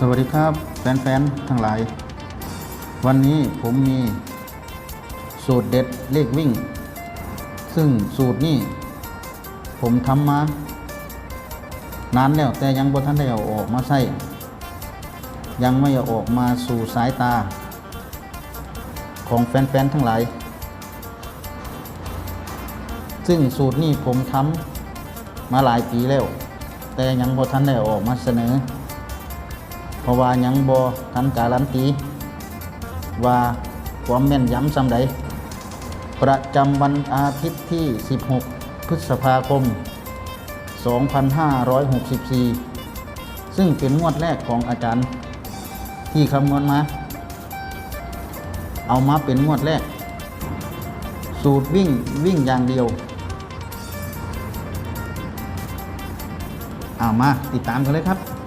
สวัสดีครับแฟนๆทั้งหลาย วันนี้ผมมีสูตรเด็ดเลขวิ่ง ซึ่งสูตรนี้ผมทำมานานแล้วแต่ยังบ่ทันได้เอาออกมาใช้ยังไม่เอาออกมาสู่สายตา ของแฟนๆทั้งหลาย ซึ่งสูตรนี้ผมทำมาหลายปีแล้ว แต่ยังบ่ทันได้ออกมาเสนอ ราะว่ายังบ่ทันการันตีว่าความแม่นยำสำใด ประจำวันอาทิตย์ที่ 16 พฤษภาคม 2564 ซึ่งเป็นงวดแรกของอาจารย์ ที่คำนวณมา เอามาเป็นงวดแรก สูตรวิ่งวิ่งอย่างเดียวเอามาติดตามกันเลยครับ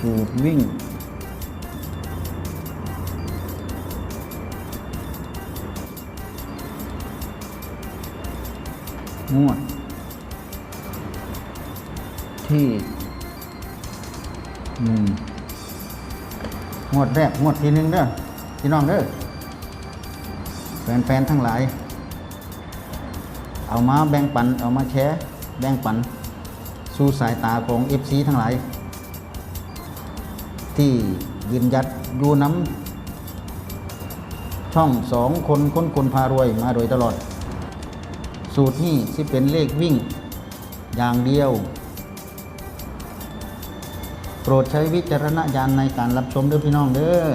สูตรวิ่ง งวด ที่หนึ่งงวดแรกงวดที่หนึ่งเด้อพี่น้องเด้อแฟนๆทั้งหลาย เอามาแบ่งปัน เอามาแชร์ แบ่งปัน สู่สายตาของ FC ทั้งหลาย ที่ยืนยัดอยู่น้ำช่องสองคนคนคนพารวยมาโดยตลอด สูตรนี้ที่เป็นเลขวิ่งอย่างเดียว โปรดใช้วิจารณญาณในการรับชมด้วยพี่น้องเด้อ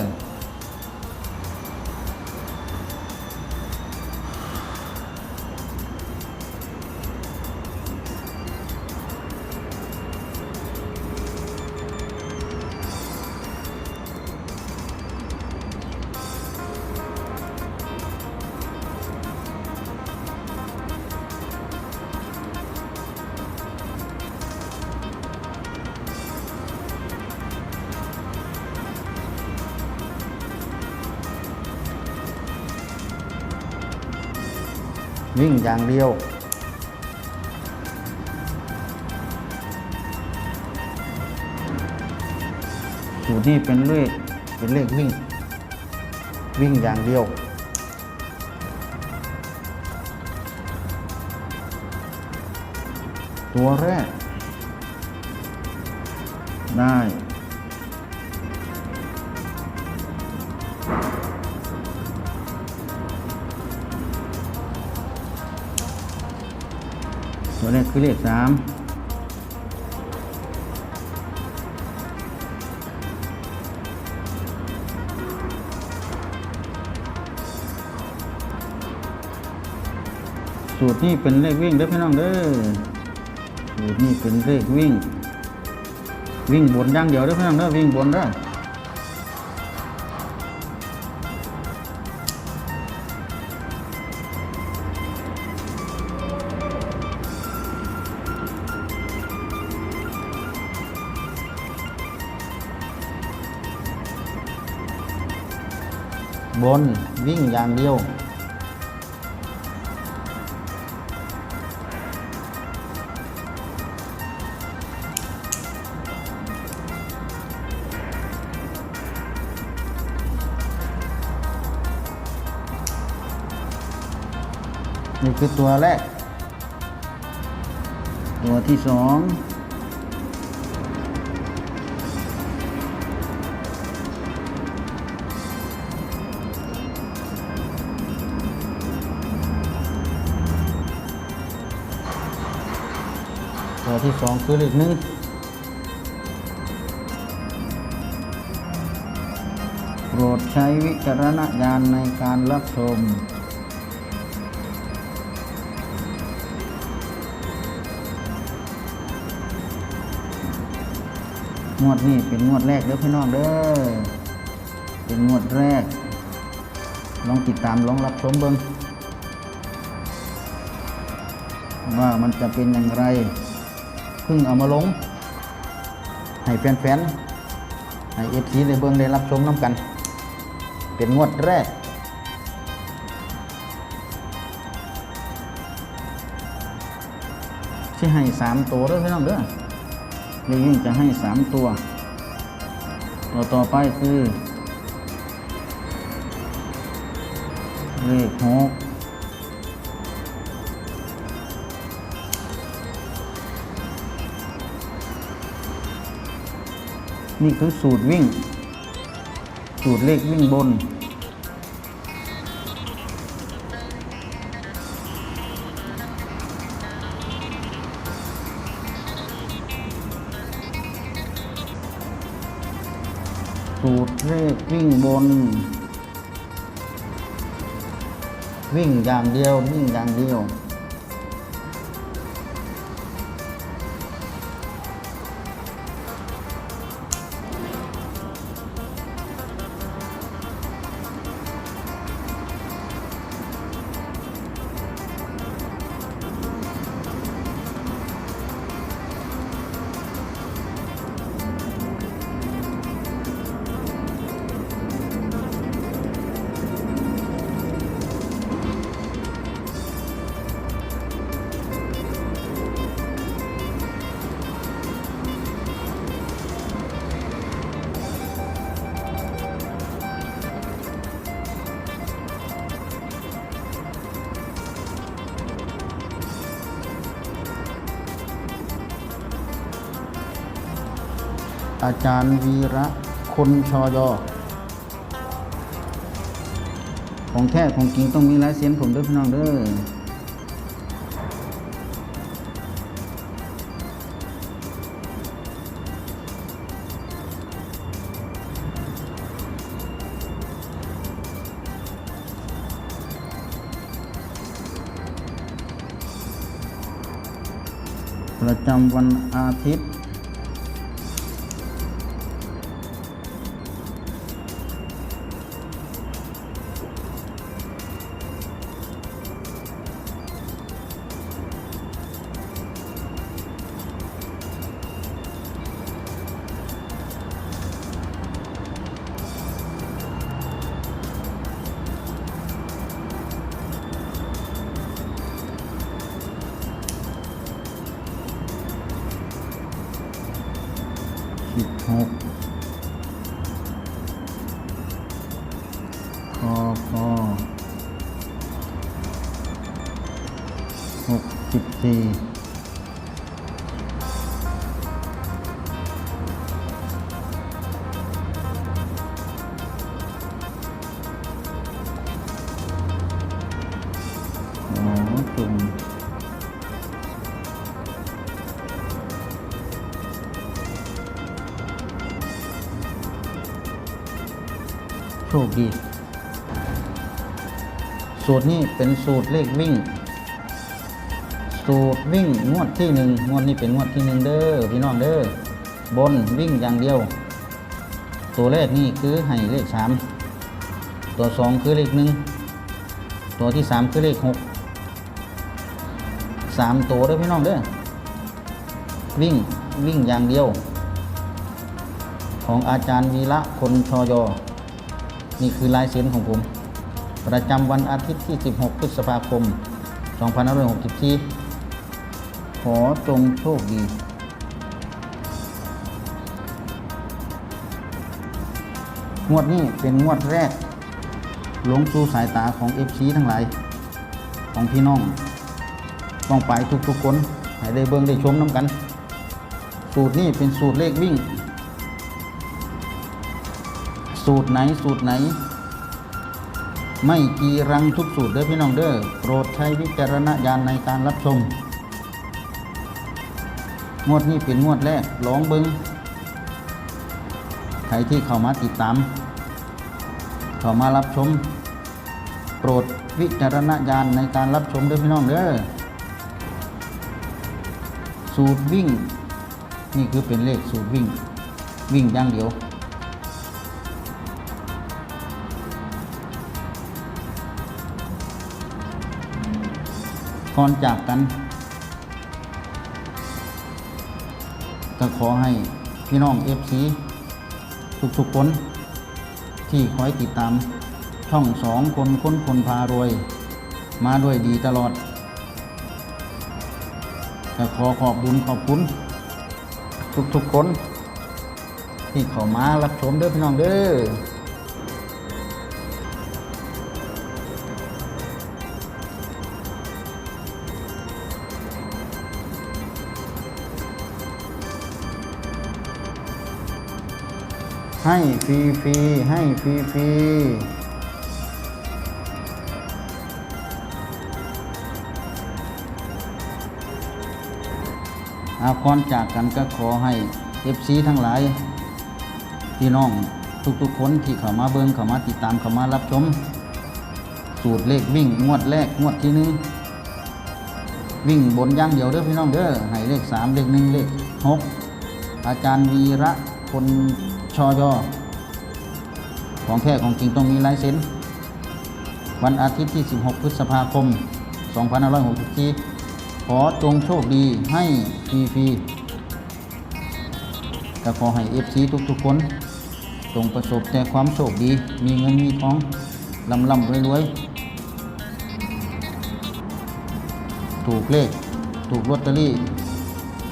วิ่งอย่างเดียว สูตรนี้เป็นเลขเป็นเลขวิ่ง วิ่งอย่างเดียวตัวแรก ได้ คือเลขสามสูตรนี้เป็นเลขวิ่งเด้อพี่น้องเด้อสูตรนี้เป็นเลขวิ่ง วิ่งบนอย่างเดียวเด้อพี่น้องเด้อวิ่งบนเด้อ บนวิ่งอย่างเดียว นี่คือตัวแรก ตัวที่สอง ตัวที่สองคือเลขหนึ่งโปรดใช้วิจารณญาณในการรับชมงวดนี้เป็นงวดแรกเด้อพี่น้องเด้อ เป็นงวดแรก ลองติดตามลองรับชมเบิ้งว่ามันจะเป็นอย่างไร พิ่งเอามาลง ให้แฟนๆ ให้เอฟซีในเบื้องได้รับชมน้ำกัน เป็นงวดแรก ที่ให้สามตัวด้วยพี่น้องเด้อเรยิ่งจะให้สามตัว ตัวต่อไปคือเลขหก นี่คือสูตรวิ่ง สูตรเลขวิ่งบน สูตรเลขวิ่งบน วิ่งอย่างเดียว วิ่งอย่างเดียว อาจารย์วีระคนชอยอของแท้ของจริงต้องมีลายเซ็นผมด้วยพี่น้องเด้อประจำวันอาทิตย์ สิบหกคอคอหกสิบสี่อ๋อ จุ่มโชคดี สูตรนี้เป็นสูตรเลขวิ่ง สูตรวิ่งงวดที่หนึ่งงวดนี้เป็นงวดที่หนึ่งเด้อพี่น้องเด้อบนวิ่งอย่างเดียว ตัวแรกนี่คือให้เลขสามตัวสองคือเลขหนึ่งตัวที่สามคือเลขหกสามตัวเด้อพี่น้องเด้อวิ่งวิ่งอย่างเดียว ของอาจารย์วีระคนชอยอ นี่คือลายเซ็นของผม ประจำวันอาทิตย์ที่ 16 พฤษภาคม 2564 ขอจงโชคดีงวดนี้เป็นงวดแรก ลงสู่สายตาของ FC ทั้งหลาย ของพี่น้องต้องไปทุกๆคน ให้ได้เบิ่งได้ชมน้ำกัน สูตรนี้เป็นสูตรเลขวิ่ง สูตรไหนสูตรไหน ไม่กีรังทุกสูตรเด้อพี่น้องเด้อโปรดใช้วิจารณญาณในการรับชม งวดนี้เป็นงวดแรกลองเบิงใครที่เข้ามาติดตาม เข้ามารับชม โปรดวิจารณญาณในการรับชมเด้อพี่น้องเด้อสูตรวิ่ง นี่คือเป็นเลขสูตรวิ่ง วิ่งอย่างเดียว ก่อนจากกัน ก็ขอให้พี่น้องเอฟซีทุกๆคน ที่คอยติดตามช่องสองคนค้นคนพารวย มาด้วยดีตลอดก็ขอขอบบุญขอบคุณ ทุกๆคน ที่เข้ามารับชมเด้อพี่น้องเด้อ ให้ฟรีฟรีให้ฟรีฟรีอาก่อนจากกันก็ขอให้เอฟซีทั้งหลายพี่น้องทุกๆคนที่เข้ามาเบิงเข้ามาติดตามเข้ามารับชม สูตรเลขวิ่งงวดแรกงวดที่หนึ่งวิ่งบนย่างเดียวเด้อพี่น้องเด้อให้เลขสามเลขหนึ่งเลขหกอาจารย์วีระคน ชอยอของแท้ของจริงต้องมีลายเซ็นวันอาทิตย์ที่ 16 พฤษภาคม 2564 ขอจงโชคดีให้ฟรีฟรีๆก็ขอให้เอฟซีทุกๆคน จงประสบแต่ความโชคดี มีเงินมีทองลำลำรวยรวยๆถูกเลข ถูกลอตเตอรี่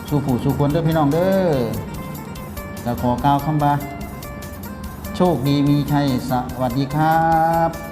สู่ผู้สู่คนเด้อพี่น้องเด้อ ก็ขอกล่าวคำบาโชคดีมีชัยสวัสดีครับ